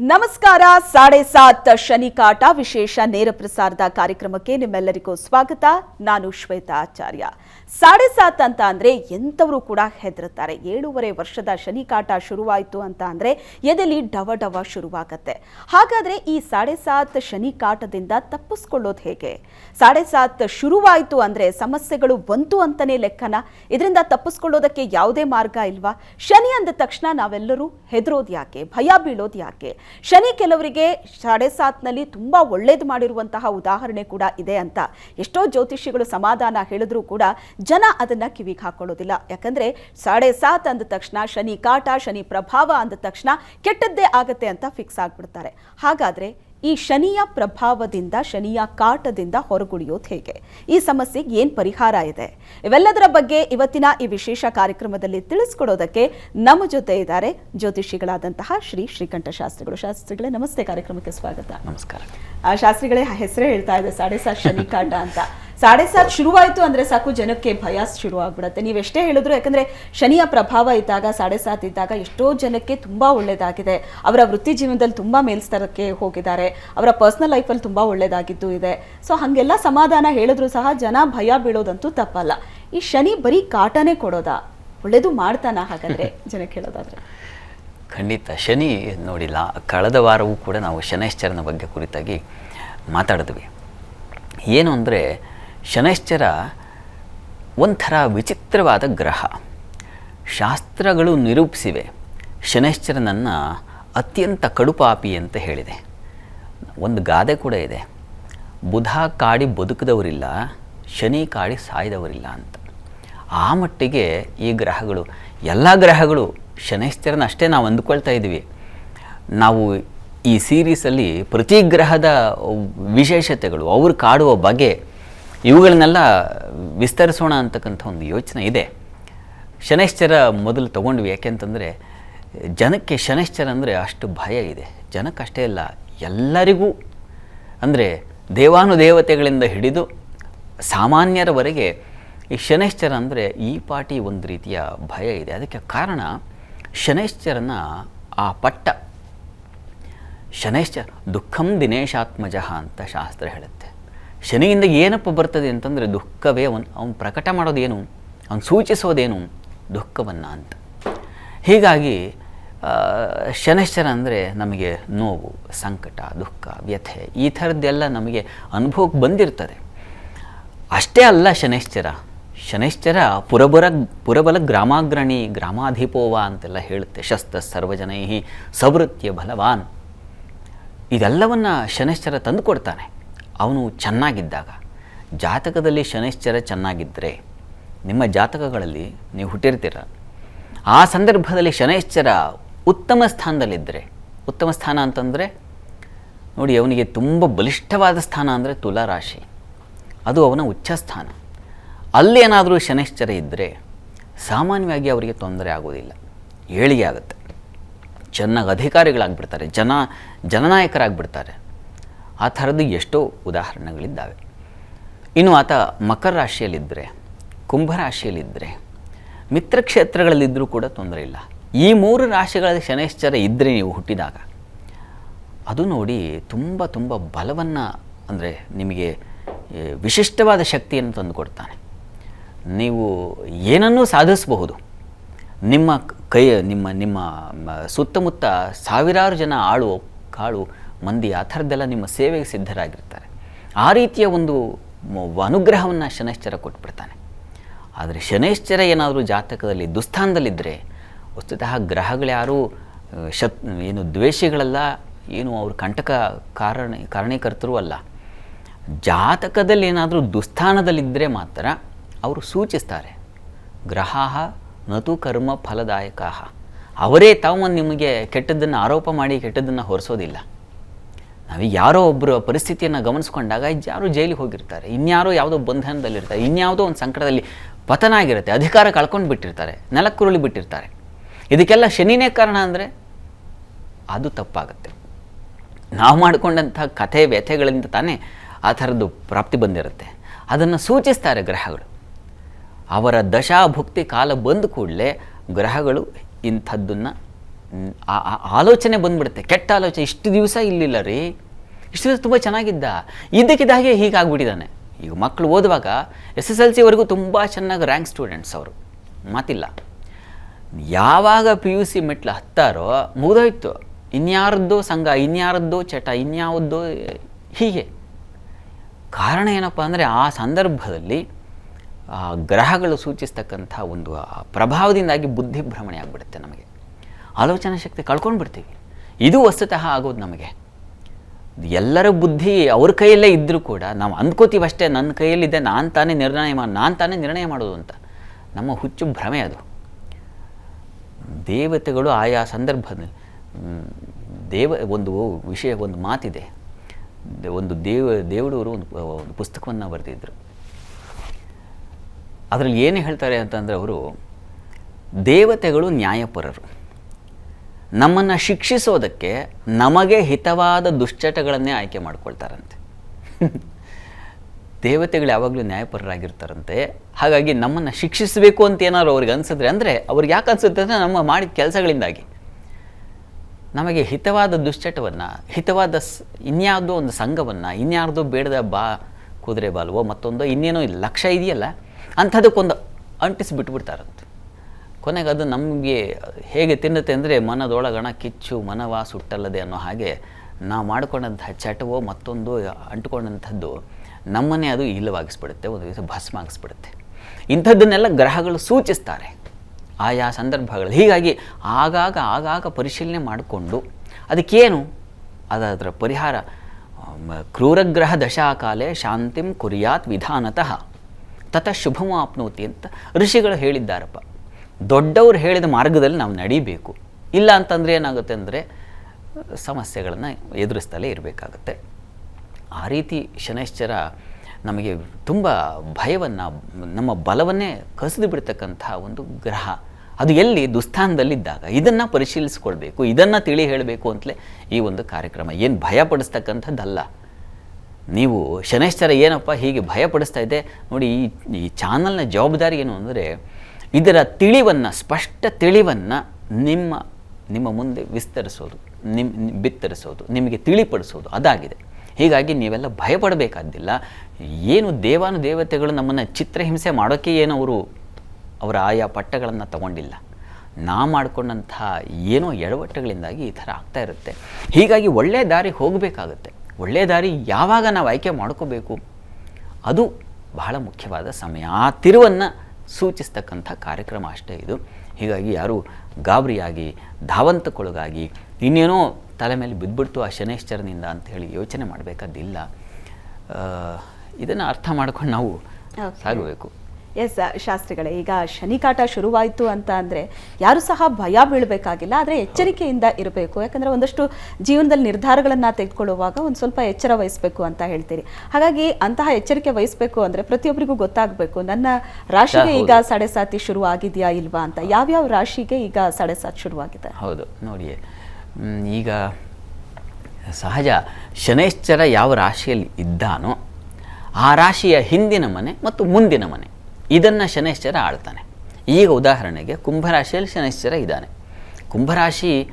ನಮಸ್ಕಾರ, ಸಾಡೆ ಸಾತ್ ಶನಿಕಾಟ, ವಿಶೇಷ ನೇರ ಪ್ರಸಾರದ ಕಾರ್ಯಕ್ರಮಕ್ಕೆ ನಿಮ್ಮೆಲ್ಲರಿಗೂ ಸ್ವಾಗತ. ನಾನು ಶ್ವೇತಾ ಆಚಾರ್ಯ. ಸಾಡೆ ಸಾತ್ ಅಂತ ಅಂದ್ರೆ ಎಂಥವರು ಕೂಡ ಹೆದರುತ್ತಾರೆ. ಏಳೂವರೆ ವರ್ಷದ ಶನಿಕಾಟ ಶುರುವಾಯಿತು ಅಂತ ಅಂದ್ರೆ ಎದೆಲಿ ಡವ ಡವ ಶುರುವಾಗತ್ತೆ. ಹಾಗಾದ್ರೆ ಈ ಸಾಡೆ ಸಾತ್ ಶನಿಕಾಟದಿಂದ ತಪ್ಪಿಸ್ಕೊಳ್ಳೋದು ಹೇಗೆ? ಸಾಡೆ ಸಾತ್ ಶುರುವಾಯಿತು ಅಂದ್ರೆ ಸಮಸ್ಯೆಗಳು ಬಂತು ಅಂತಾನೆ ಲೆಕ್ಕನ? ಇದರಿಂದ ತಪ್ಪಿಸ್ಕೊಳ್ಳೋದಕ್ಕೆ ಯಾವುದೇ ಮಾರ್ಗ ಇಲ್ವಾ? ಶನಿ ಅಂದ ತಕ್ಷಣ ನಾವೆಲ್ಲರೂ ಹೆದರೋದು ಯಾಕೆ? ಭಯ ಬೀಳೋದು ಯಾಕೆ? ಶನಿ ಕೆಲವರಿಗೆ ಸಾಡೆ ಸಾತ್ನಲ್ಲಿ ತುಂಬಾ ಒಳ್ಳೇದು ಮಾಡಿರುವಂತಹ ಉದಾಹರಣೆ ಕೂಡ ಇದೆ ಅಂತ ಎಷ್ಟೋ ಜ್ಯೋತಿಷಿಗಳು ಸಮಾಧಾನ ಹೇಳಿದ್ರು ಕೂಡ ಜನ ಅದನ್ನ ಕಿವಿಗೆ ಹಾಕೊಳ್ಳೋದಿಲ್ಲ. ಯಾಕಂದ್ರೆ ಸಾಡೆ ಸಾತ್ ಅಂದ ತಕ್ಷಣ, ಶನಿ ಕಾಟ, ಶನಿ ಪ್ರಭಾವ ಅಂದ ತಕ್ಷಣ ಕೆಟ್ಟದ್ದೇ ಆಗತ್ತೆ ಅಂತ ಫಿಕ್ಸ್ ಆಗ್ಬಿಡ್ತಾರೆ. ಹಾಗಾದ್ರೆ ಈ ಶನಿಯ ಪ್ರಭಾವದಿಂದ ಶನಿಯ ಕಾಟದಿಂದ ಹೊರಗುಳಿಯೋದು ಹೇಗೆ? ಈ ಸಮಸ್ಯೆಗೆ ಏನು ಪರಿಹಾರ ಇದೆ? ಇವೆಲ್ಲದರ ಬಗ್ಗೆ ಇವತ್ತಿನ ಈ ವಿಶೇಷ ಕಾರ್ಯಕ್ರಮದಲ್ಲಿ ತಿಳಿಸ್ಕೊಡೋದಕ್ಕೆ ನಮ್ಮ ಜೊತೆ ಇದ್ದಾರೆ ಜ್ಯೋತಿಷಿಗಳಾದಂತಹ ಶ್ರೀ ಶ್ರೀಕಂಠ ಶಾಸ್ತ್ರಿಗಳು. ಶಾಸ್ತ್ರಿಗಳೇ ನಮಸ್ತೆ. ಕಾರ್ಯಕ್ರಮಕ್ಕೆ ಸ್ವಾಗತ. ನಮಸ್ಕಾರ. ಆ, ಶಾಸ್ತ್ರಿಗಳೇ ಹೆಸರೇ ಹೇಳ್ತಾ ಇದೆ ಸಾಡೆ ಸಾತ್ ಶನಿ ಕಾಟ ಅಂತ. ಸಾಡೆ ಸಾತ್ ಶುರುವಾಯಿತು ಅಂದ್ರೆ ಸಾಕು ಜನಕ್ಕೆ ಭಯ ಶುರು ಆಗ್ಬಿಡುತ್ತೆ ನೀವೆಷ್ಟೇ ಹೇಳಿದ್ರು ಯಾಕಂದ್ರೆ ಶನಿಯ ಪ್ರಭಾವ ಇದ್ದಾಗ ಸಾಡೆ ಸಾತ್ ಇದ್ದಾಗ ಎಷ್ಟೋ ಜನಕ್ಕೆ ತುಂಬಾ ಒಳ್ಳೇದಾಗಿದೆ. ಅವರ ವೃತ್ತಿ ಜೀವನದಲ್ಲಿ ತುಂಬಾ ಮೇಲ್ಸ್ತರಕ್ಕೆ ಹೋಗಿದ್ದಾರೆ. ಅವರ ಪರ್ಸನಲ್ ಲೈಫಲ್ಲಿ ತುಂಬಾ ಒಳ್ಳೇದಾಗಿದ್ದು ಇದೆ. ಸೊ ಹಾಗೆಲ್ಲ ಸಮಾಧಾನ ಹೇಳಿದ್ರು ಸಹ ಜನ ಭಯ ಬೀಳೋದಂತೂ ತಪ್ಪಲ್ಲ. ಈ ಶನಿ ಬರೀ ಕಾಟನೇ ಕೊಡೋದಾ? ಒಳ್ಳೇದು ಮಾಡ್ತಾನ ಹಾಗಾದ್ರೆ ಜನಕ್ಕೆ ಹೇಳೋದಾದ್ರೆ? ಖಂಡಿತ. ಶನಿ ನೋಡಿಲ್ಲ. ಕಳೆದ ವಾರವೂ ಕೂಡ ನಾವು ಶನೈಶ್ಚರನ ಬಗ್ಗೆ ಕುರಿತಾಗಿ ಮಾತಾಡಿದ್ವಿ. ಏನು ಅಂದರೆ ಶನೈಶ್ಚರ ಒಂಥರ ವಿಚಿತ್ರವಾದ ಗ್ರಹ. ಶಾಸ್ತ್ರಗಳು ನಿರೂಪಿಸಿವೆ. ಶನೈಶ್ಚರನನ್ನು ಅತ್ಯಂತ ಕಡುಪಾಪಿ ಅಂತ ಹೇಳಿದೆ. ಒಂದು ಗಾದೆ ಕೂಡ ಇದೆ. ಬುಧ ಕಾಡಿ ಬದುಕಿದವರಿಲ್ಲ, ಶನಿ ಕಾಡಿ ಸಾಯ್ದವರಿಲ್ಲ ಅಂತ. ಆ ಮಟ್ಟಿಗೆ ಈ ಗ್ರಹಗಳು, ಎಲ್ಲ ಗ್ರಹಗಳು ಶನೈಶ್ಚರನ ಅಷ್ಟೇ ನಾವು ಅಂದುಕೊಳ್ತಾ ಇದ್ದೀವಿ. ನಾವು ಈ ಸೀರೀಸಲ್ಲಿ ಪ್ರತಿ ಗ್ರಹದ ವಿಶೇಷತೆಗಳು, ಅವರು ಕಾಡುವ ಬಗೆ ಇವುಗಳನ್ನೆಲ್ಲ ವಿಸ್ತರಿಸೋಣ ಅಂತಕ್ಕಂಥ ಒಂದು ಯೋಚನೆ ಇದೆ. ಶನೈಶ್ಚರ ಮೊದಲು ತಗೊಂಡ್ವಿ, ಯಾಕೆಂತಂದರೆ ಜನಕ್ಕೆ ಶನೈಶ್ಚರ ಅಂದರೆ ಅಷ್ಟು ಭಯ ಇದೆ. ಜನಕ್ಕಷ್ಟೇ ಅಲ್ಲ, ಎಲ್ಲರಿಗೂ ಅಂದರೆ ದೇವಾನುದೇವತೆಗಳಿಂದ ಹಿಡಿದು ಸಾಮಾನ್ಯರವರೆಗೆ ಈ ಶನೈಶ್ಚರ ಅಂದರೆ ಈ ಪಾಟಿ ಒಂದು ರೀತಿಯ ಭಯ ಇದೆ. ಅದಕ್ಕೆ ಕಾರಣ ಶನೈಶ್ಚರನ ಆ ಪಟ್ಟ ಶನೈಶ್ಚರ ದುಃಖಂ ದಿನೇಶಾತ್ಮಜ ಅಂತ ಶಾಸ್ತ್ರ ಹೇಳುತ್ತೆ. ಶನಿಯಿಂದ ಏನಪ್ಪ ಬರ್ತದೆ ಅಂತಂದರೆ ದುಃಖವೇ ಅವನು ಅವನು ಪ್ರಕಟ ಮಾಡೋದೇನು? ಅವನು ಸೂಚಿಸೋದೇನು? ದುಃಖವನ್ನು ಅಂತ. ಹೀಗಾಗಿ ಶನಶ್ಚರ ಶನೈಶ್ಚರ ಅಂದರೆ ನಮಗೆ ನೋವು, ಸಂಕಟ, ದುಃಖ, ವ್ಯಥೆ, ಈ ಥರದ್ದೆಲ್ಲ ನಮಗೆ ಅನುಭವಕ್ಕೆ ಬಂದಿರ್ತದೆ. ಅಷ್ಟೇ ಅಲ್ಲ ಶನೈಶ್ಚರ. ಶನೈಶ್ಚರ ಪುರಬರ, ಪುರಬಲ ಗ್ರಾಮಾಗ್ರಣಿ, ಗ್ರಾಮಾಧಿಪೋವ ಅಂತೆಲ್ಲ ಹೇಳುತ್ತೆ. ಶಸ್ತ್ರ ಸರ್ವಜನೈ ಸವೃತ್ಯ ಬಲವಾನ್. ಇದೆಲ್ಲವನ್ನು ಶನೈಶ್ಚರ ತಂದುಕೊಡ್ತಾನೆ ಅವನು ಚೆನ್ನಾಗಿದ್ದಾಗ, ಜಾತಕದಲ್ಲಿ ಶನೈಶ್ಚರ ಚೆನ್ನಾಗಿದ್ದರೆ ನಿಮ್ಮ ಜಾತಕಗಳಲ್ಲಿ ನೀವು ಹುಟ್ಟಿರ್ತೀರ. ಆ ಸಂದರ್ಭದಲ್ಲಿ ಶನೈಶ್ಚರ ಉತ್ತಮ ಸ್ಥಾನದಲ್ಲಿದ್ದರೆ ಉತ್ತಮ ಸ್ಥಾನ ಅಂತಂದರೆ, ನೋಡಿ ಅವನಿಗೆ ತುಂಬ ಬಲಿಷ್ಠವಾದ ಸ್ಥಾನ ಅಂದರೆ ತುಲಾ ರಾಶಿ. ಅದು ಅವನ ಉಚ್ಚ ಸ್ಥಾನ. ಅಲ್ಲಿ ಏನಾದರೂ ಶನೈಶ್ಚರ ಇದ್ದರೆ ಸಾಮಾನ್ಯವಾಗಿ ಅವರಿಗೆ ತೊಂದರೆ ಆಗೋದಿಲ್ಲ. ಏಳಿಗೆ ಆಗುತ್ತೆ. ಚೆನ್ನಾಗಿ ಅಧಿಕಾರಿಗಳಾಗ್ಬಿಡ್ತಾರೆ, ಜನ, ಜನನಾಯಕರಾಗ್ಬಿಡ್ತಾರೆ. ಆ ಥರದ್ದು ಎಷ್ಟೋ ಉದಾಹರಣೆಗಳಿದ್ದಾವೆ. ಇನ್ನು ಆತ ಮಕರ ರಾಶಿಯಲ್ಲಿದ್ದರೆ ಕುಂಭರಾಶಿಯಲ್ಲಿದ್ದರೆ ಮಿತ್ರಕ್ಷೇತ್ರಗಳಲ್ಲಿದ್ದರೂ ಕೂಡ ತೊಂದರೆ ಇಲ್ಲ. ಈ ಮೂರು ರಾಶಿಗಳಲ್ಲಿ ಶನೈಶ್ಚರ ಇದ್ದರೆ ನೀವು ಹುಟ್ಟಿದಾಗ, ಅದು ನೋಡಿ ತುಂಬ ತುಂಬ ಬಲವನ್ನು, ಅಂದರೆ ನಿಮಗೆ ವಿಶಿಷ್ಟವಾದ ಶಕ್ತಿಯನ್ನು ತಂದುಕೊಡ್ತಾನೆ ನೀವು ಏನನ್ನೂ ಸಾಧಿಸಬಹುದು. ನಿಮ್ಮ ಕೈ ನಿಮ್ಮ ನಿಮ್ಮ ಸುತ್ತಮುತ್ತ ಸಾವಿರಾರು ಜನ ಆಳು ಕಾಳು ಮಂದಿ ಆ ಥರದ್ದೆಲ್ಲ ನಿಮ್ಮ ಸೇವೆಗೆ ಸಿದ್ಧರಾಗಿರ್ತಾರೆ. ಆ ರೀತಿಯ ಒಂದು ಅನುಗ್ರಹವನ್ನು ಶನೈಶ್ಚರ ಕೊಟ್ಬಿಡ್ತಾನೆ. ಆದರೆ ಶನೈಶ್ಚರ ಏನಾದರೂ ಜಾತಕದಲ್ಲಿ ದುಸ್ಥಾನದಲ್ಲಿದ್ದರೆ ವಸ್ತುತಃ ಗ್ರಹಗಳ್ಯಾರೂ ಶತ್, ಏನು ದ್ವೇಷಿಗಳಲ್ಲ, ಏನು ಅವ್ರ ಕಂಟಕ ಕಾರಣ, ಕಾರಣೀಕರ್ತರೂ ಅಲ್ಲ. ಜಾತಕದಲ್ಲಿ ಏನಾದರೂ ದುಸ್ಥಾನದಲ್ಲಿದ್ದರೆ ಮಾತ್ರ ಅವರು ಸೂಚಿಸ್ತಾರೆ. ಗ್ರಹ ನತು ಕರ್ಮ ಫಲದಾಯಕ ಅವರೇ ತಾವು ನಿಮಗೆ ಕೆಟ್ಟದ್ದನ್ನು ಆರೋಪ ಮಾಡಿ ಕೆಟ್ಟದ್ದನ್ನು ಹೊರಿಸೋದಿಲ್ಲ. ನಾವೀಗ ಯಾರೋ ಒಬ್ಬರು ಪರಿಸ್ಥಿತಿಯನ್ನು ಗಮನಿಸ್ಕೊಂಡಾಗ ಯಾರು ಜೈಲಿಗೆ ಹೋಗಿರ್ತಾರೆ, ಇನ್ಯಾರೋ ಯಾವುದೋ ಬಂಧನದಲ್ಲಿರ್ತಾರೆ, ಇನ್ಯಾವುದೋ ಒಂದು ಸಂಕಟದಲ್ಲಿ ಪತನ ಆಗಿರುತ್ತೆ ಅಧಿಕಾರ ಕಳ್ಕೊಂಡು ಬಿಟ್ಟಿರ್ತಾರೆ, ನೆಲಕ್ಕುರುಳಿ ಬಿಟ್ಟಿರ್ತಾರೆ. ಇದಕ್ಕೆಲ್ಲ ಶನಿನೇ ಕಾರಣ ಅಂದರೆ ಅದು ತಪ್ಪಾಗುತ್ತೆ. ನಾವು ಮಾಡಿಕೊಂಡಂಥ ಕಥೆ, ವ್ಯಥೆಗಳಿಂದ ತಾನೇ ಆ ಥರದ್ದು ಪ್ರಾಪ್ತಿ ಬಂದಿರುತ್ತೆ. ಅದನ್ನು ಸೂಚಿಸ್ತಾರೆ ಗ್ರಹಗಳು. ಅವರ ದಶಾಭುಕ್ತಿ ಕಾಲ ಬಂದ ಕೂಡಲೇ ಗ್ರಹಗಳು ಇಂಥದ್ದನ್ನು ಆಲೋಚನೆ ಬಂದ್ಬಿಡುತ್ತೆ. ಕೆಟ್ಟ ಆಲೋಚನೆ. ಇಷ್ಟು ದಿವಸ ಇಲ್ಲಿಲ್ಲ ರೀ. ಇಷ್ಟು ದಿವಸ ತುಂಬ ಚೆನ್ನಾಗಿದ್ದ. ಇದ್ದಕ್ಕಿದ್ದಾಗೆ ಹೀಗಾಗ್ಬಿಟ್ಟಿದ್ದಾನೆ ಈಗ ಮಕ್ಕಳು ಓದುವಾಗ ಎಸ್ ಎಸ್ ಎಲ್ ಸಿವರೆಗೂ ತುಂಬ ಚೆನ್ನಾಗಿ ರ್ಯಾಂಕ್ ಸ್ಟೂಡೆಂಟ್ಸ್ ಅವರು. ಮಾತಿಲ್ಲ. ಯಾವಾಗ ಪಿ ಯು ಸಿ ಮೆಟ್ಲು ಹತ್ತಾರೋ ಮುಗಿದೋಯ್ತು. ಇನ್ಯಾರದ್ದೋ ಸಂಘ, ಇನ್ಯಾರದ್ದೋ ಚಟ ಇನ್ಯಾವುದೋ ಹೀಗೆ. ಕಾರಣ ಏನಪ್ಪ ಅಂದರೆ ಆ ಸಂದರ್ಭದಲ್ಲಿ ಆ ಗ್ರಹಗಳು ಸೂಚಿಸ್ತಕ್ಕಂಥ ಒಂದು ಆ ಪ್ರಭಾವದಿಂದಾಗಿ ಬುದ್ಧಿಭ್ರಮಣೆ ಆಗಿಬಿಡುತ್ತೆ ನಮಗೆ. ಆಲೋಚನಾ ಶಕ್ತಿ ಕಳ್ಕೊಂಡು ಬಿಡ್ತೀವಿ. ಇದು ವಸ್ತುತಃ ಆಗೋದು ನಮಗೆ. ಎಲ್ಲರ ಬುದ್ಧಿ ಅವ್ರ ಕೈಯಲ್ಲೇ ಇದ್ದರೂ ಕೂಡ ನಾವು ಅಂದ್ಕೋತೀವಷ್ಟೇ ನನ್ನ ಕೈಯಲ್ಲಿದ್ದೆ ನಾನು ತಾನೇ ನಿರ್ಣಯ ಮಾಡಿ ನಾನು ತಾನೇ ನಿರ್ಣಯ ಮಾಡೋದು ಅಂತ. ನಮ್ಮ ಹುಚ್ಚು ಭ್ರಮೆ ಅದು. ದೇವತೆಗಳು ಆಯಾ ಸಂದರ್ಭದಲ್ಲಿ ದೇವ, ಒಂದು ವಿಷಯ, ಒಂದು ಮಾತಿದೆ. ಒಂದು ದೇವ, ದೇವಡೂರು ಒಂದು ಒಂದು ಪುಸ್ತಕವನ್ನು ಬರೆದಿದ್ದರು ಅದರಲ್ಲಿ ಏನು ಹೇಳ್ತಾರೆ ಅಂತಂದರೆ ಅವರು, ದೇವತೆಗಳು ನ್ಯಾಯಪರರು. ನಮ್ಮನ್ನು ಶಿಕ್ಷಿಸೋದಕ್ಕೆ ನಮಗೆ ಹಿತವಾದ ದುಶ್ಚಟಗಳನ್ನೇ ಆಯ್ಕೆ ಮಾಡ್ಕೊಳ್ತಾರಂತೆ. ದೇವತೆಗಳು ಯಾವಾಗಲೂ ನ್ಯಾಯಪರರಾಗಿರ್ತಾರಂತೆ. ಹಾಗಾಗಿ ನಮ್ಮನ್ನು ಶಿಕ್ಷಿಸಬೇಕು ಅಂತ ಏನಾದ್ರು ಅವ್ರಿಗೆ ಅನಿಸಿದ್ರೆ ಅಂದರೆ ಅವ್ರಿಗೆ ಯಾಕೆ ಅನಿಸುತ್ತೆ ಅಂದರೆ ನಮ್ಮ ಮಾಡಿದ ಕೆಲಸಗಳಿಂದಾಗಿ. ನಮಗೆ ಹಿತವಾದ ದುಶ್ಚಟವನ್ನು, ಹಿತವಾದ ಸ್ ಇನ್ಯಾವುದೋ ಒಂದು ಸಂಘವನ್ನು, ಇನ್ಯಾರ್ದೋ ಬೇಡದ ಬಾ, ಕುದುರೆ ಬಾಲ್ವೋ ಮತ್ತೊಂದು ಇನ್ನೇನೋ ಲಕ್ಷ್ಯ ಇದೆಯಲ್ಲ, ಅಂಥದಕ್ಕೊಂದು ಅಂಟಿಸಿ ಬಿಟ್ಬಿಡ್ತಾರಂತೆ ಕೊನೆಗೆ ಅದು ನಮಗೆ ಹೇಗೆ ತಿನ್ನುತ್ತೆ ಅಂದರೆ ಮನದೊಳಗಣ ಕಿಚ್ಚು ಮನವ ಸುಟ್ಟಲ್ಲದೆ ಅನ್ನೋ ಹಾಗೆ ನಾವು ಮಾಡ್ಕೊಂಡಂತಹ ಚಟವೋ ಮತ್ತೊಂದು ಅಂಟ್ಕೊಂಡಂಥದ್ದು ನಮ್ಮನ್ನೇ ಅದು ಇಲ್ಲವಾಗಿಸ್ಬಿಡುತ್ತೆ, ಒಂದು ದಿವಸ ಭಸ್ಮ ಆಗಿಸ್ಬಿಡುತ್ತೆ ಇಂಥದ್ದನ್ನೆಲ್ಲ ಗ್ರಹಗಳು ಸೂಚಿಸ್ತಾರೆ. ಆಯಾ ಸಂದರ್ಭಗಳು ಹೀಗಾಗಿ ಆಗಾಗ ಆಗಾಗ ಪರಿಶೀಲನೆ ಮಾಡಿಕೊಂಡು ಅದಕ್ಕೇನು? ಅದರ ಪರಿಹಾರ ಕ್ರೂರಗ್ರಹ ದಶಾಕಾಲೆ ಶಾಂತಿಂ ಕುರಿಯಾತ್ ವಿಧಾನತಃ. ತತ ಶುಭಮಾಪ್ನೋತಿ ಅಂತ ಋಷಿಗಳು ಹೇಳಿದ್ದಾರಪ್ಪ. ದೊಡ್ಡವರು ಹೇಳಿದ ಮಾರ್ಗದಲ್ಲಿ ನಾವು ನಡಿಬೇಕು. ಇಲ್ಲ ಅಂತಂದರೆ ಏನಾಗುತ್ತೆ ಅಂದರೆ, ಸಮಸ್ಯೆಗಳನ್ನು ಎದುರಿಸ್ತಲೇ ಇರಬೇಕಾಗುತ್ತೆ. ಆ ರೀತಿ ಶನೈಶ್ಚರ ನಮಗೆ ತುಂಬ ಭಯವನ್ನು, ನಮ್ಮ ಬಲವನ್ನೇ ಕಸಿದು ಬಿಡ್ತಕ್ಕಂಥ ಒಂದು ಗ್ರಹ. ಅದು ಎಲ್ಲಿ? ದುಸ್ಥಾನದಲ್ಲಿದ್ದಾಗ. ಇದನ್ನು ಪರಿಶೀಲಿಸ್ಕೊಳ್ಬೇಕು. ಇದನ್ನು ತಿಳಿ ಹೇಳಬೇಕು ಅಂತಲೇ ಈ ಒಂದು ಕಾರ್ಯಕ್ರಮ. ಏನು ಭಯಪಡಿಸ್ತಕ್ಕಂಥದ್ದಲ್ಲ. ನೀವು ಶನೈಶ್ಚರ ಏನಪ್ಪ ಹೀಗೆ ಭಯಪಡಿಸ್ತಾ ಇದೆ? ನೋಡಿ, ಈ ಈ ಚಾನಲ್ನ ಜವಾಬ್ದಾರಿ ಏನು ಅಂದರೆ ಇದರ ತಿಳಿವನ್ನು, ಸ್ಪಷ್ಟ ತಿಳಿವನ್ನು ನಿಮ್ಮ ನಿಮ್ಮ ಮುಂದೆ ವಿಸ್ತರಿಸೋದು ನಿಮ್ಮ ಬಿತ್ತರಿಸೋದು, ನಿಮಗೆ ತಿಳಿಪಡಿಸೋದು ಅದಾಗಿದೆ. ಹೀಗಾಗಿ ನೀವೆಲ್ಲ ಭಯಪಡಬೇಕಾದ್ದಿಲ್ಲ. ಏನು ದೇವಾನು ದೇವತೆಗಳು ನಮ್ಮನ್ನು ಚಿತ್ರಹಿಂಸೆ ಮಾಡೋಕ್ಕೆ ಏನು ಅವರು, ಅವರ ಆಯಾ ಪಟ್ಟಗಳನ್ನು ತಗೊಂಡಿಲ್ಲ. ನಾ ಮಾಡಿಕೊಂಡಂತಹ ಏನೋ ಎಡವಟ್ಟುಗಳಿಂದಾಗಿ ಈ ಥರ ಆಗ್ತಾ ಇರುತ್ತೆ. ಹೀಗಾಗಿ ಒಳ್ಳೆಯ ದಾರಿ ಹೋಗಬೇಕಾಗುತ್ತೆ. ಒಳ್ಳೆಯ ದಾರಿ ಯಾವಾಗ ನಾವು ಆಯ್ಕೆ ಮಾಡ್ಕೋಬೇಕು, ಅದು ಬಹಳ ಮುಖ್ಯವಾದ ಸಮಯ. ಆ ತಿರುವನ್ನು ಸೂಚಿಸ್ತಕ್ಕಂಥ ಕಾರ್ಯಕ್ರಮ ಅಷ್ಟೇ ಇದು. ಹೀಗಾಗಿ ಯಾರು ಗಾಬರಿಯಾಗಿ ಧಾವಂತಕ್ಕೊಳಗಾಗಿ ಇನ್ನೇನೋ ತಲೆ ಮೇಲೆ ಬಿದ್ದುಬಿಡ್ತು ಆ ಶನೇಶ್ವರನಿಂದ ಅಂತ ಹೇಳಿ ಯೋಚನೆ ಮಾಡಬೇಕಾದಿಲ್ಲ ಇದನ್ನು ಅರ್ಥ ಮಾಡ್ಕೊಂಡು ನಾವು ಸಾಗಬೇಕು. ಎಸ್ ಶಾಸ್ತ್ರಿಗಳೇ ಈಗ ಶನಿಕಾಟ ಶುರುವಾಯಿತು ಅಂತ ಅಂದರೆ ಯಾರು ಸಹ ಭಯ ಬೀಳಬೇಕಾಗಿಲ್ಲ ಆದರೆ ಎಚ್ಚರಿಕೆಯಿಂದ ಇರಬೇಕು. ಯಾಕಂದರೆ ಒಂದಷ್ಟು ಜೀವನದಲ್ಲಿ ನಿರ್ಧಾರಗಳನ್ನು ತೆಗೆದುಕೊಳ್ಳುವಾಗ ಒಂದು ಸ್ವಲ್ಪ ಎಚ್ಚರ ವಹಿಸಬೇಕು ಅಂತ ಹೇಳ್ತೀರಿ. ಹಾಗಾಗಿ ಅಂತಹ ಎಚ್ಚರಿಕೆ ವಹಿಸಬೇಕು ಅಂದರೆ ಪ್ರತಿಯೊಬ್ಬರಿಗೂ ಗೊತ್ತಾಗಬೇಕು ನನ್ನ ರಾಶಿಗೆ ಈಗ ಸಾಡೆ ಸಾತಿ ಶುರು ಆಗಿದೆಯಾ ಇಲ್ವಾ ಅಂತ. ಯಾವ್ಯಾವ ರಾಶಿಗೆ ಈಗ ಸಾಡೆ ಸಾತ್ ಶುರುವಾಗಿದೆ? ಹೌದು ನೋಡಿ ಈಗ ಸಹಜ ಶನೈಶ್ಚರ ಯಾವ ರಾಶಿಯಲ್ಲಿ ಇದ್ದಾನೋ ಆ ರಾಶಿಯ ಹಿಂದಿನ ಮನೆ ಮತ್ತು ಮುಂದಿನ ಮನೆ. ಇದನ್ನು ಶನೈಶ್ಚರ ಆಳ್ತಾನೆ. ಈಗ ಉದಾಹರಣೆಗೆ ಕುಂಭರಾಶಿಯಲ್ಲಿ ಶನೈಶ್ಚರ ಇದ್ದಾನೆ. ಕುಂಭರಾಶಿ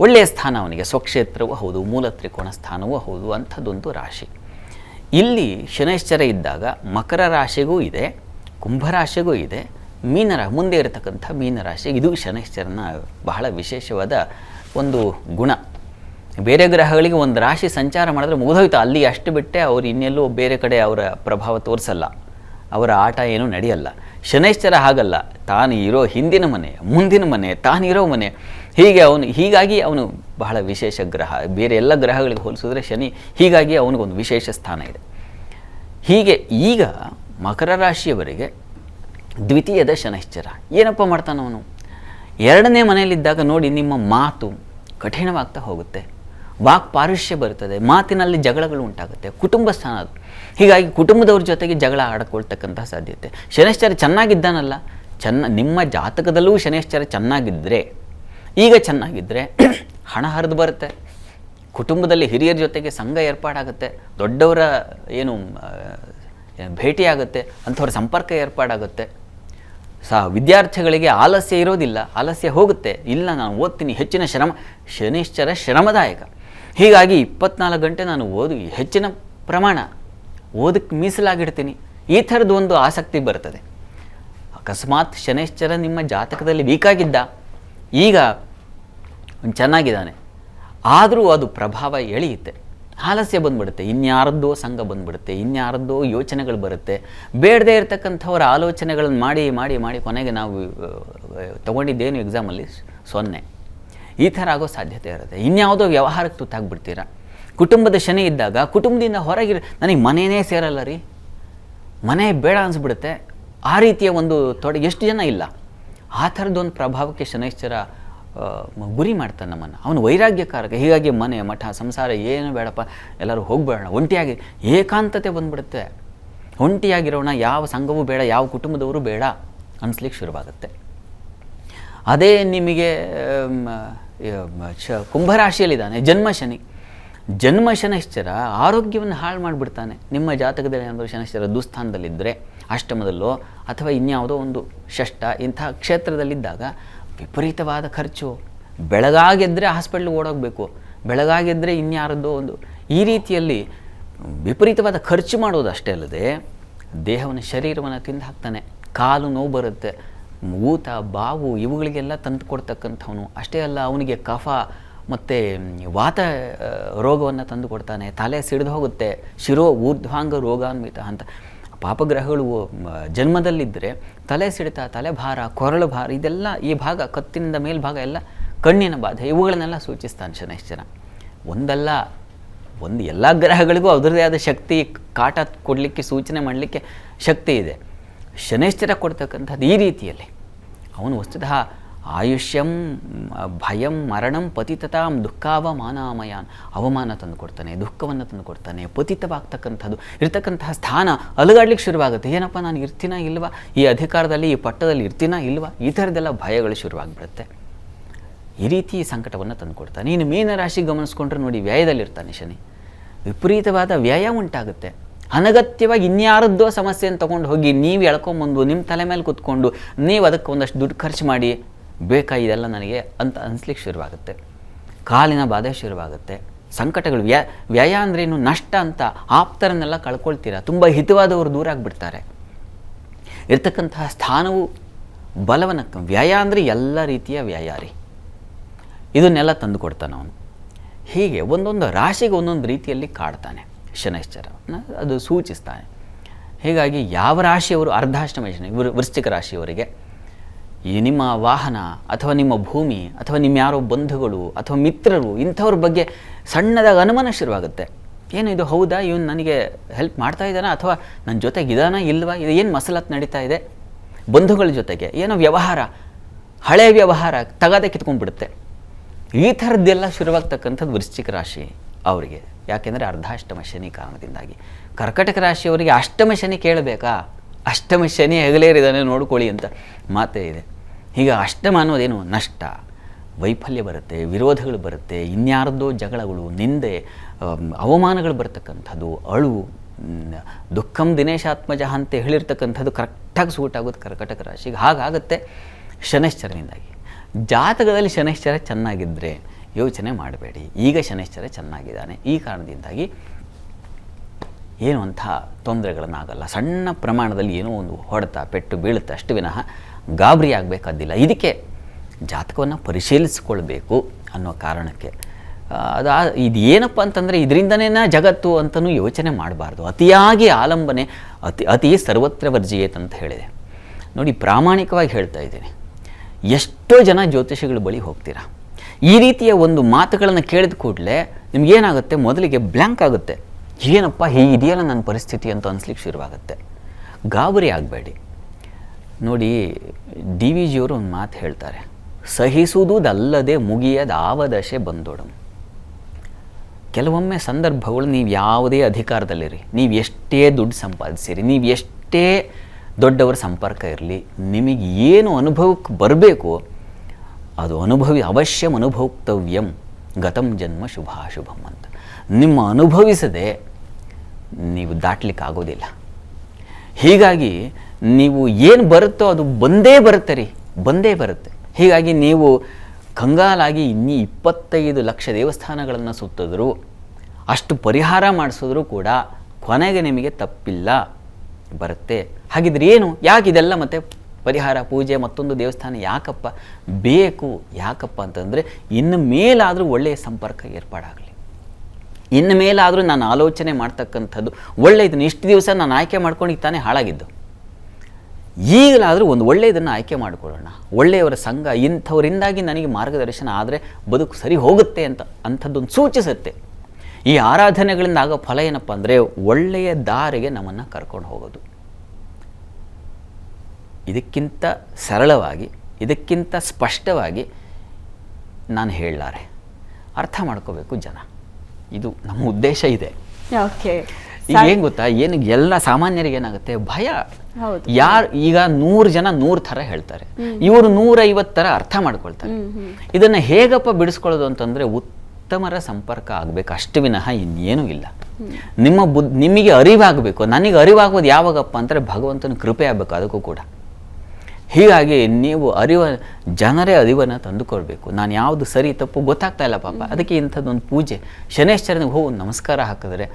ಒಳ್ಳೆಯ ಸ್ಥಾನ ಅವನಿಗೆ, ಸ್ವಕ್ಷೇತ್ರವೂ ಹೌದು, ಮೂಲ ತ್ರಿಕೋಣ ಸ್ಥಾನವೂ ಹೌದು ಅಂಥದ್ದೊಂದು ರಾಶಿ. ಇಲ್ಲಿ ಶನೈಶ್ಚರ ಇದ್ದಾಗ ಮಕರ ರಾಶಿಗೂ ಇದೆ, ಕುಂಭರಾಶಿಗೂ ಇದೆ, ಮೀನರ, ಮುಂದೆ ಇರತಕ್ಕಂಥ ಮೀನರಾಶಿ ಇದು ಶನೈಶ್ಚರನ ಬಹಳ ವಿಶೇಷವಾದ ಒಂದು ಗುಣ. ಬೇರೆ ಗ್ರಹಗಳಿಗೆ ಒಂದು ರಾಶಿ ಸಂಚಾರ ಮಾಡಿದ್ರೆ ಮುಗಿದೋಯ್ತು. ಅಲ್ಲಿ ಅಷ್ಟು ಬಿಟ್ಟೆ ಅವ್ರು ಇನ್ನೆಲ್ಲೂ ಬೇರೆ ಕಡೆ ಅವರ ಪ್ರಭಾವ ತೋರಿಸಲ್ಲ. ಅವರ ಆಟ ಏನೂ ನಡೆಯಲ್ಲ. ಶನೈಶ್ಚರ ಹಾಗಲ್ಲ. ತಾನು ಇರೋ ಹಿಂದಿನ ಮನೆ, ಮುಂದಿನ ಮನೆ ತಾನಿರೋ ಮನೆ. ಹೀಗೆ ಅವನು, ಹೀಗಾಗಿ ಅವನು ಬಹಳ ವಿಶೇಷ ಗ್ರಹ. ಬೇರೆ ಎಲ್ಲ ಗ್ರಹಗಳಿಗೆ ಹೋಲಿಸಿದ್ರೆ ಶನಿ, ಹೀಗಾಗಿ ಅವನಿಗೊಂದು ವಿಶೇಷ ಸ್ಥಾನ ಇದೆ. ಹೀಗೆ ಈಗ ಮಕರ ರಾಶಿಯವರಿಗೆ ದ್ವಿತೀಯದ ಶನೈಶ್ಚರ. ಏನಪ್ಪ ಮಾಡ್ತಾನೆ ಅವನು? ಎರಡನೇ ಮನೆಯಲ್ಲಿದ್ದಾಗ ನೋಡಿ ನಿಮ್ಮ ಮಾತು ಕಠಿಣವಾಗ್ತಾ ಹೋಗುತ್ತೆ. ವಾಕ್ ಪಾರುಷ್ಯ ಬರ್ತದೆ ಮಾತಿನಲ್ಲಿ ಜಗಳಗಳು ಉಂಟಾಗುತ್ತೆ. ಕುಟುಂಬ ಸ್ಥಾನ ಅದು ಹೀಗಾಗಿ ಕುಟುಂಬದವ್ರ ಜೊತೆಗೆ ಜಗಳ ಆಡ್ಕೊಳ್ತಕ್ಕಂಥ ಸಾಧ್ಯತೆ. ಶನೇಶ್ಚರ ಚೆನ್ನಾಗಿದ್ದಾನಲ್ಲ? ಚೆನ್ನ, ನಿಮ್ಮ ಜಾತಕದಲ್ಲೂ ಶನೇಶ್ಚರ ಚೆನ್ನಾಗಿದ್ದರೆ ಈಗ ಚೆನ್ನಾಗಿದ್ದರೆ ಹಣ ಹರಿದು ಬರುತ್ತೆ. ಕುಟುಂಬದಲ್ಲಿ ಹಿರಿಯರ ಜೊತೆಗೆ ಸಂಘ ಏರ್ಪಾಡಾಗುತ್ತೆ. ದೊಡ್ಡವರ ಏನು ಭೇಟಿಯಾಗುತ್ತೆ ಅಂಥವ್ರ ಸಂಪರ್ಕ ಏರ್ಪಾಡಾಗುತ್ತೆ. ಸಹ ವಿದ್ಯಾರ್ಥಿಗಳಿಗೆ ಆಲಸ್ಯ ಇರೋದಿಲ್ಲ. ಆಲಸ್ಯ ಹೋಗುತ್ತೆ. ಇಲ್ಲ, ನಾನು ಓದ್ತೀನಿ. ಹೆಚ್ಚಿನ ಶ್ರಮ ಶನಿಶ್ಚರ ಶ್ರಮದಾಯಕ. ಹೀಗಾಗಿ ಇಪ್ಪತ್ನಾಲ್ಕು ಗಂಟೆ ನಾನು ಓದು ಹೆಚ್ಚಿನ ಪ್ರಮಾಣ ಓದಕ್ಕೆ ಮೀಸಲಾಗಿಡ್ತೀನಿ. ಈ ಥರದ್ದು ಒಂದು ಆಸಕ್ತಿ ಬರ್ತದೆ. ಅಕಸ್ಮಾತ್ ಶನಿಶ್ಚರ ನಿಮ್ಮ ಜಾತಕದಲ್ಲಿ ವೀಕಾಗಿದ್ದ ಈಗ ಚೆನ್ನಾಗಿದ್ದಾನೆ. ಆದರೂ ಅದು ಪ್ರಭಾವ ಎಳೆಯುತ್ತೆ. ಆಲಸ್ಯ ಬಂದ್ಬಿಡುತ್ತೆ. ಇನ್ಯಾರದ್ದೋ ಸಂಘ ಬಂದ್ಬಿಡುತ್ತೆ. ಇನ್ಯಾರದ್ದೋ ಯೋಚನೆಗಳು ಬರುತ್ತೆ. ಬೇಡದೇ ಇರತಕ್ಕಂಥವ್ರ ಆಲೋಚನೆಗಳನ್ನು ಮಾಡಿ ಮಾಡಿ ಮಾಡಿ ಕೊನೆಗೆ ನಾವು ತಗೊಂಡಿದ್ದೇನು ಎಕ್ಸಾಮಲ್ಲಿ ಸೊನ್ನೆ. ಈ ಥರ ಆಗೋ ಸಾಧ್ಯತೆ ಇರುತ್ತೆ. ಇನ್ಯಾವುದೋ ವ್ಯವಹಾರಕ್ಕೆ ತುತ್ತಾಗ್ಬಿಡ್ತೀರಾ? ಕುಟುಂಬದ ಶನಿ ಇದ್ದಾಗ ಕುಟುಂಬದಿಂದ ಹೊರಗಿರ ನನಗೆ ಮನೆಯೇ ಸೇರಲ್ಲ ರೀ. ಮನೆ ಬೇಡ ಅನಿಸ್ಬಿಡುತ್ತೆ. ಆ ರೀತಿಯ ಒಂದು ತೊಡೆ ಎಷ್ಟು ಜನ ಇಲ್ಲ. ಆ ಥರದ್ದೊಂದು ಪ್ರಭಾವಕ್ಕೆ ಶನೈಶ್ಚರ ಗುರಿ ಮಾಡ್ತಾನೆ ನಮ್ಮನ್ನು. ಅವನು ವೈರಾಗ್ಯಕಾರಕ. ಹೀಗಾಗಿ ಮನೆ, ಮಠ, ಸಂಸಾರ ಏನು ಬೇಡಪ್ಪ. ಎಲ್ಲರೂ ಹೋಗ್ಬೇಡೋಣ. ಒಂಟಿಯಾಗಿ, ಏಕಾಂತತೆ ಬಂದ್ಬಿಡುತ್ತೆ. ಒಂಟಿಯಾಗಿರೋಣ. ಯಾವ ಸಂಘವೂ ಬೇಡ. ಯಾವ ಕುಟುಂಬದವರು ಬೇಡ ಅನಿಸ್ಲಿಕ್ಕೆ ಶುರುವಾಗುತ್ತೆ. ಅದೇ ನಿಮಗೆ ಶ, ಕುಂಭರಾಶಿಯಲ್ಲಿದ್ದಾನೆ. ಜನ್ಮ ಶನಿ ಜನ್ಮ ಶನಶ್ಚರ ಆರೋಗ್ಯವನ್ನು ಹಾಳು ಮಾಡಿಬಿಡ್ತಾನೆ. ನಿಮ್ಮ ಜಾತಕದಲ್ಲಿ ಏನಾದರೂ ಶನಶ್ಚರ ದುಸ್ಥಾನದಲ್ಲಿದ್ದರೆ, ಅಷ್ಟಮದಲ್ಲೋ ಅಥವಾ ಇನ್ಯಾವುದೋ ಒಂದು ಷಷ್ಟ, ಇಂಥ ಕ್ಷೇತ್ರದಲ್ಲಿದ್ದಾಗ ವಿಪರೀತವಾದ ಖರ್ಚು. ಬೆಳಗಾಗೆದ್ದರೆ ಹಾಸ್ಪಿಟ್ಲಿಗೆ ಓಡೋಗಬೇಕು. ಬೆಳಗಾಗೆದ್ದರೆ ಇನ್ಯಾರದ್ದೋ ಒಂದು. ಈ ರೀತಿಯಲ್ಲಿ ವಿಪರೀತವಾದ ಖರ್ಚು ಮಾಡೋದು ಅಷ್ಟೇ ಅಲ್ಲದೆ, ದೇಹವನ್ನು, ಶರೀರವನ್ನು ತಿಂದು ಹಾಕ್ತಾನೆ. ಕಾಲು ನೋವು ಬರುತ್ತೆ. ಊತ ಬಾವು ಇವುಗಳಿಗೆಲ್ಲ ತಂದು ಕೊಡ್ತಕ್ಕಂಥವನು. ಅಷ್ಟೇ ಅಲ್ಲ, ಅವನಿಗೆ ಕಫ ಮತ್ತು ವಾತ ರೋಗವನ್ನು ತಂದು ಕೊಡ್ತಾನೆ, ತಲೆ ಸಿಡಿದು ಹೋಗುತ್ತೆ, ಶಿರೋ ಊರ್ಧ್ವಾಂಗ ರೋಗಾನ್ವಿತ ಅಂತ. ಪಾಪಗ್ರಹಗಳು ಜನ್ಮದಲ್ಲಿದ್ದರೆ ತಲೆ ಸಿಡಿತ, ತಲೆ ಭಾರ, ಕೊರಳು ಭಾರ, ಇದೆಲ್ಲ ಈ ಭಾಗ, ಕತ್ತಿನಿಂದ ಮೇಲ್ಭಾಗ ಎಲ್ಲ ಕಣ್ಣಿನ ಬಾಧೆ, ಇವುಗಳನ್ನೆಲ್ಲ ಸೂಚಿಸ್ತಾನೆ ಶನೈಶ್ಚರ ಒಂದಲ್ಲ, ಒಂದು ಎಲ್ಲ ಗ್ರಹಗಳಿಗೂ ಅದರದೇ ಆದ ಶಕ್ತಿ, ಕಾಟ ಕೊಡಲಿಕ್ಕೆ, ಸೂಚನೆ ಮಾಡಲಿಕ್ಕೆ ಶಕ್ತಿ ಇದೆ. ಶನೈಶ್ಚರ ಕೊಡ್ತಕ್ಕಂಥದ್ದು ಈ ರೀತಿಯಲ್ಲಿ. ಅವನು ವಸ್ತುತಃ ಆಯುಷ್ಯಂ, ಭಯಂ, ಮರಣಂ, ಪತಿತತಾಂ, ದುಃಖಾವಮಾನಾಮಯಾನ್. ಅವಮಾನ ತಂದು ಕೊಡ್ತಾನೆ ದುಃಖವನ್ನು ತಂದು ಕೊಡ್ತಾನೆ ಪತಿತವಾಗ್ತಕ್ಕಂಥದ್ದು, ಇರ್ತಕ್ಕಂತಹ ಸ್ಥಾನ ಅಲುಗಾಡ್ಲಿಕ್ಕೆ ಶುರುವಾಗುತ್ತೆ. ಏನಪ್ಪ, ನಾನು ಇರ್ತೀನ ಇಲ್ವಾ? ಈ ಅಧಿಕಾರದಲ್ಲಿ, ಈ ಪಟ್ಟದಲ್ಲಿ ಇರ್ತೀನ ಇಲ್ವಾ? ಈ ಥರದ್ದೆಲ್ಲ ಭಯಗಳು ಶುರುವಾಗ್ಬಿಡುತ್ತೆ. ಈ ರೀತಿ ಸಂಕಟವನ್ನು ತಂದುಕೊಡ್ತಾನೆ. ಮೀನ ರಾಶಿ ಗಮನಿಸ್ಕೊಂಡ್ರೆ ನೋಡಿ ವ್ಯಯದಲ್ಲಿರ್ತಾನೆ ಶನಿ. ವಿಪರೀತವಾದ ವ್ಯಯ ಉಂಟಾಗುತ್ತೆ. ಅನಗತ್ಯವಾಗಿ ಇನ್ಯಾರದ್ದೋ ಸಮಸ್ಯೆಯನ್ನು ತೊಗೊಂಡು ಹೋಗಿ, ನೀವು ಎಳ್ಕೊಂಬಂದು ನಿಮ್ಮ ತಲೆ ಮೇಲೆ ಕೂತ್ಕೊಂಡು, ನೀವು ಅದಕ್ಕೆ ಒಂದಷ್ಟು ದುಡ್ಡು ಖರ್ಚು ಮಾಡಿ ಬೇಕಾ ಇದೆಲ್ಲ ನನಗೆ ಅಂತ ಅನಿಸ್ಲಿಕ್ಕೆ ಶುರುವಾಗುತ್ತೆ. ಕಾಲಿನ ಬಾಧೆ ಶುರುವಾಗುತ್ತೆ. ಸಂಕಟಗಳು ವ್ಯ, ವ್ಯಯ ಅಂದ್ರೇನು ನಷ್ಟ ಅಂತ ಆಪ್ತರನ್ನೆಲ್ಲ ಕಳ್ಕೊಳ್ತೀರಾ? ತುಂಬ ಹಿತವಾದವರು ದೂರ ಆಗಿಬಿಡ್ತಾರೆ. ಇರ್ತಕ್ಕಂತಹ ಸ್ಥಾನವು ಬಲವನ್ನು ವ್ಯಯ ಅಂದರೆ ಎಲ್ಲ ರೀತಿಯ ವ್ಯಯ ರೀ. ಇದನ್ನೆಲ್ಲ ತಂದು ಕೊಡ್ತಾನೆ ಅವನು. ಹೀಗೆ ಒಂದೊಂದು ರಾಶಿಗೆ ಒಂದೊಂದು ರೀತಿಯಲ್ಲಿ ಕಾಡ್ತಾನೆ ಶನೈಶ್ಚರ. ಅದು ಸೂಚಿಸ್ತಾನೆ. ಹೀಗಾಗಿ ಯಾವ ರಾಶಿಯವರು ಅರ್ಧಾಷ್ಟಮ ಶನಿ ವೃಶ್ಚಿಕ ರಾಶಿಯವರಿಗೆ ಈ ನಿಮ್ಮ ವಾಹನ ಅಥವಾ ನಿಮ್ಮ ಭೂಮಿ ಅಥವಾ ನಿಮ್ಮ ಯಾರೋ ಬಂಧುಗಳು ಅಥವಾ ಮಿತ್ರರು ಇಂಥವ್ರ ಬಗ್ಗೆ ಸಣ್ಣದಾಗಿ ಅನುಮಾನ ಶುರುವಾಗುತ್ತೆ. ಏನು ಇದು ಹೌದಾ? ಇವನು ನನಗೆ ಹೆಲ್ಪ್ ಮಾಡ್ತಾ ಇದ್ದಾನ? ಅಥವಾ ನನ್ನ ಜೊತೆಗೆ ಇದಾನ? ಇಲ್ವಾ? ಇದು ಏನು ಮಸಲತ್ ನಡೀತಾ ಇದೆ? ಬಂಧುಗಳ ಜೊತೆಗೆ ಏನೋ ವ್ಯವಹಾರ, ಹಳೆ ವ್ಯವಹಾರ ತಗದೆ ಕಿತ್ಕೊಂಡ್ಬಿಡುತ್ತೆ. ಈ ಥರದ್ದೆಲ್ಲ ಶುರುವಾಗ್ತಕ್ಕಂಥದ್ದು ವೃಶ್ಚಿಕ ರಾಶಿ ಅವರಿಗೆ. ಯಾಕೆಂದರೆ ಅರ್ಧಾಷ್ಟಮ ಶನಿ ಕಾರಣದಿಂದಾಗಿ. ಕರ್ಕಟಕ ರಾಶಿಯವರಿಗೆ ಅಷ್ಟಮ ಶನಿ ಕೇಳಬೇಕಾ? ಅಷ್ಟಮ ಶನಿ ಹೆಗಲೇರಿದಾನೆ ನೋಡ್ಕೊಳ್ಳಿ ಅಂತ ಮಾತೇ ಇದೆ. ಈಗ ಅಷ್ಟಮ ಅನ್ನೋದೇನು ನಷ್ಟ, ವೈಫಲ್ಯ ಬರುತ್ತೆ, ವಿರೋಧಗಳು ಬರುತ್ತೆ, ಇನ್ಯಾರ್ದೋ ಜಗಳಗಳು, ನಿಂದೆ ಅವಮಾನಗಳು ಬರ್ತಕ್ಕಂಥದ್ದು, ಅಳು ದುಃಖಂ ದಿನೇಶಾತ್ಮಜ ಅಂತ ಹೇಳಿರ್ತಕ್ಕಂಥದ್ದು ಕರೆಕ್ಟಾಗಿ ಸೂಟ್ ಆಗೋದು ಕರ್ಕಟಕ ರಾಶಿಗೆ. ಹಾಗಾಗುತ್ತೆ ಶನೈಶ್ಚರನಿಂದಾಗಿ. ಜಾತಕದಲ್ಲಿ ಶನೈಶ್ಚರ ಚೆನ್ನಾಗಿದ್ದರೆ ಯೋಚನೆ ಮಾಡಬೇಡಿ. ಈಗ ಶನೈಶ್ಚರ ಚೆನ್ನಾಗಿದ್ದಾನೆ. ಈ ಕಾರಣದಿಂದಾಗಿ ಏನು ಅಂಥ ತೊಂದರೆಗಳನ್ನಾಗಲ್ಲ. ಸಣ್ಣ ಪ್ರಮಾಣದಲ್ಲಿ ಏನೋ ಒಂದು ಹೊಡೆತ, ಪೆಟ್ಟು ಬೀಳುತ್ತೆ ಅಷ್ಟು ವಿನಃ ಗಾಬರಿ ಆಗಬೇಕಾದಿಲ್ಲ. ಇದಕ್ಕೆ ಜಾತಕವನ್ನು ಪರಿಶೀಲಿಸಿಕೊಳ್ಬೇಕು ಅನ್ನೋ ಕಾರಣಕ್ಕೆ. ಅದು ಇದು ಏನಪ್ಪ ಅಂತಂದರೆ ಇದರಿಂದನೇ ಜಗತ್ತು ಅಂತಲೂ ಯೋಚನೆ ಮಾಡಬಾರ್ದು. ಅತಿಯಾಗಿ ಆಲಂಬನೆ, ಅತಿ ಅತಿ ಸರ್ವತ್ರ ವರ್ಜಿಯೇತ್ ಅಂತ ಹೇಳಿದೆ. ನೋಡಿ, ಪ್ರಾಮಾಣಿಕವಾಗಿ ಹೇಳ್ತಾ ಇದ್ದೀನಿ. ಎಷ್ಟೋ ಜನ ಜ್ಯೋತಿಷಿಗಳ ಬಳಿ ಹೋಗ್ತೀರಾ? ಈ ರೀತಿಯ ಒಂದು ಮಾತುಗಳನ್ನು ಕೇಳಿದ ಕೂಡಲೇ ನಿಮಗೇನಾಗುತ್ತೆ? ಮೊದಲಿಗೆ ಬ್ಲ್ಯಾಂಕ್ ಆಗುತ್ತೆ. ಏನಪ್ಪ ಹೀಗಿದೆಯಲ್ಲ ನನ್ನ ಪರಿಸ್ಥಿತಿ ಅಂತ ಅನ್ಸ್ಲಿಕ್ಕೆ ಶುರುವಾಗುತ್ತೆ. ಗಾಬರಿ ಆಗಬೇಡಿ. ನೋಡಿ, ಡಿ ವಿ ಜಿಯವರು ಒಂದು ಮಾತು ಹೇಳ್ತಾರೆ. ಸಹಿಸುವುದಲ್ಲದೆ ಮುಗಿಯದ ಆವದಶೆ ಬಂದೋಡಮ್ ಕೆಲವೊಮ್ಮೆ ಸಂದರ್ಭಗಳು ನೀವು ಯಾವುದೇ ಅಧಿಕಾರದಲ್ಲಿರಿ. ನೀವು ಎಷ್ಟೇ ದುಡ್ಡು ಸಂಪಾದಿಸಿರಿ, ನೀವು ಎಷ್ಟೇ ದೊಡ್ಡವರ ಸಂಪರ್ಕ ಇರಲಿ, ನಿಮಗೆ ಏನು ಅನುಭವಕ್ಕೆ ಬರಬೇಕು, ಅದು ಅನುಭವಿ ಅವಶ್ಯಂ ಅನುಭೋಕ್ತವ್ಯಂ ಗತಂ ಜನ್ಮ ಶುಭಾಶುಭಂ ಅಂತ. ನಿಮ್ಮ ಅನುಭವಿಸದೆ ನೀವು ದಾಟ್ಲಿಕ್ಕೆ ಆಗೋದಿಲ್ಲ ಹೀಗಾಗಿ ನೀವು ಏನು ಬರುತ್ತೋ ಅದು ಬಂದೇ ಬರುತ್ತೆ ರೀ, ಬಂದೇ ಬರುತ್ತೆ. ಹೀಗಾಗಿ ನೀವು ಕಂಗಾಲಾಗಿ ಇನ್ನೂ ಇಪ್ಪತ್ತೈದು ಲಕ್ಷ ದೇವಸ್ಥಾನಗಳನ್ನು ಸುತ್ತಿದ್ರು, ಅಷ್ಟು ಪರಿಹಾರ ಮಾಡಿಸಿದ್ರು ಕೂಡ ಕೊನೆಗೆ ನಿಮಗೆ ತಪ್ಪಿಲ್ಲ, ಬರುತ್ತೆ. ಹಾಗಿದ್ರೆ ಏನು? ಯಾಕೆ ಇದೆಲ್ಲ ಮತ್ತೆ ಪರಿಹಾರ, ಪೂಜೆ, ಮತ್ತೊಂದು ದೇವಸ್ಥಾನ ಯಾಕಪ್ಪ? ಬೇಕು ಯಾಕಪ್ಪ ಅಂತಂದರೆ ಇನ್ನು ಮೇಲಾದರೂ ಒಳ್ಳೆಯ ಸಂಪರ್ಕ ಏರ್ಪಾಡಾಗಲಿ. ಇನ್ನು ಮೇಲಾದರೂ ನಾನು ಆಲೋಚನೆ ಮಾಡ್ತಕ್ಕಂಥದ್ದು. ಒಳ್ಳೆಯದನ್ನು ಇಷ್ಟು ದಿವಸ ನಾನು ಆಯ್ಕೆ ಮಾಡ್ಕೊಂಡಿಗೆ ತಾನೇ ಹಾಳಾಗಿದ್ದು. ಈಗಲಾದರೂ ಒಂದು ಒಳ್ಳೆಯದನ್ನು ಆಯ್ಕೆ ಮಾಡಿಕೊಳ್ಳೋಣ. ಒಳ್ಳೆಯವರ ಸಂಘ ಇಂಥವರಿಂದಾಗಿ ನನಗೆ ಮಾರ್ಗದರ್ಶನ ಆದರೆ ಬದುಕು ಸರಿ ಹೋಗುತ್ತೆ ಅಂತ ಅಂಥದ್ದೊಂದು ಸೂಚಿಸುತ್ತೆ. ಈ ಆರಾಧನೆಗಳಿಂದ ಆಗೋ ಫಲ ಏನಪ್ಪ ಅಂದರೆ ಒಳ್ಳೆಯ ದಾರಿಗೆ ನಮ್ಮನ್ನು ಕರ್ಕೊಂಡು ಹೋಗೋದು. ಇದಕ್ಕಿಂತ ಸರಳವಾಗಿ, ಇದಕ್ಕಿಂತ ಸ್ಪಷ್ಟವಾಗಿ ನಾನು ಹೇಳಲಾರೆ. ಅರ್ಥ ಮಾಡ್ಕೋಬೇಕು ಜನ. ಇದು ನಮ್ಮ ಉದ್ದೇಶ ಇದೆ. ಈಗ ಏನು ಗೊತ್ತಾ? ಏನು ಎಲ್ಲ ಸಾಮಾನ್ಯರಿಗೆ ಏನಾಗುತ್ತೆ? ಭಯ. ಯಾರು ಈಗ ನೂರು ಜನ ನೂರು ಥರ ಹೇಳ್ತಾರೆ. ಇವರು ನೂರೈವತ್ತು ಥರ ಅರ್ಥ ಮಾಡ್ಕೊಳ್ತಾರೆ. ಇದನ್ನು ಹೇಗಪ್ಪ ಬಿಡಿಸ್ಕೊಳ್ಳೋದು ಅಂತಂದ್ರೆ ಉತ್ತಮರ ಸಂಪರ್ಕ ಆಗಬೇಕು. ಅಷ್ಟು ವಿನಃ ಇನ್ನೇನು ಇಲ್ಲ. ನಿಮ್ಮ ಬುದ್ ನಿಮಗೆ ಅರಿವಾಗಬೇಕು. ನನಗೆ ಅರಿವಾಗೋದು ಯಾವಾಗಪ್ಪ ಅಂದರೆ ಭಗವಂತನ ಕೃಪೆ ಆಗಬೇಕು. ಅದಕ್ಕೂ ಕೂಡ. ಹೀಗಾಗಿ ನೀವು ಅರಿವ ಜನರೇ ಅರಿವನ್ನು ತಂದುಕೊಳ್ಬೇಕು. ನಾನು ಯಾವುದು ಸರಿ ತಪ್ಪು ಗೊತ್ತಾಗ್ತಾ ಇಲ್ಲ ಪಾಪ. ಅದಕ್ಕೆ ಇಂಥದ್ದೊಂದು ಪೂಜೆ. ಶನೇಶ್ವರನಿಗೆ ಹೋಗಿ ನಮಸ್ಕಾರ ಹಾಕಿದ್ರೆ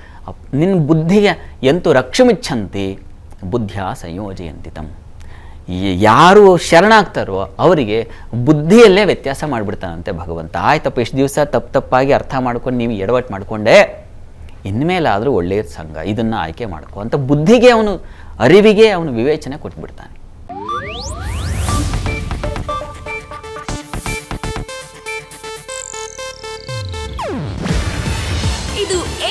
ನಿನ್ನ ಬುದ್ಧಿಗೆ ಎಂತೂ ರಕ್ಷಮಿಚ್ಛಂತಿ ಬುದ್ಧಿಯ ಸಂಯೋಜಯಂತಿ ತಮ್ಮ ಯಾರು ಶರಣಾಗ್ತಾರೋ ಅವರಿಗೆ ಬುದ್ಧಿಯಲ್ಲೇ ವ್ಯತ್ಯಾಸ ಮಾಡಿಬಿಡ್ತಾನಂತೆ ಭಗವಂತ. ಆಯ್ತಪ್ಪ ಎಷ್ಟು ದಿವಸ ತಪ್ಪು ತಪ್ಪಾಗಿ ಅರ್ಥ ಮಾಡ್ಕೊಂಡು ನೀವು ಎಡವಟ್ಟು ಮಾಡಿಕೊಂಡೆ ಇನ್ಮೇಲಾದರೂ ಒಳ್ಳೆಯ ಸಂಘ. ಇದನ್ನು ಆಯ್ಕೆ ಮಾಡ್ಕೊ ಅಂತ ಬುದ್ಧಿಗೆ ಅವನು ಅರಿವಿಗೆ ಅವನು ವಿವೇಚನೆ ಕೊಟ್ಬಿಡ್ತಾನೆ.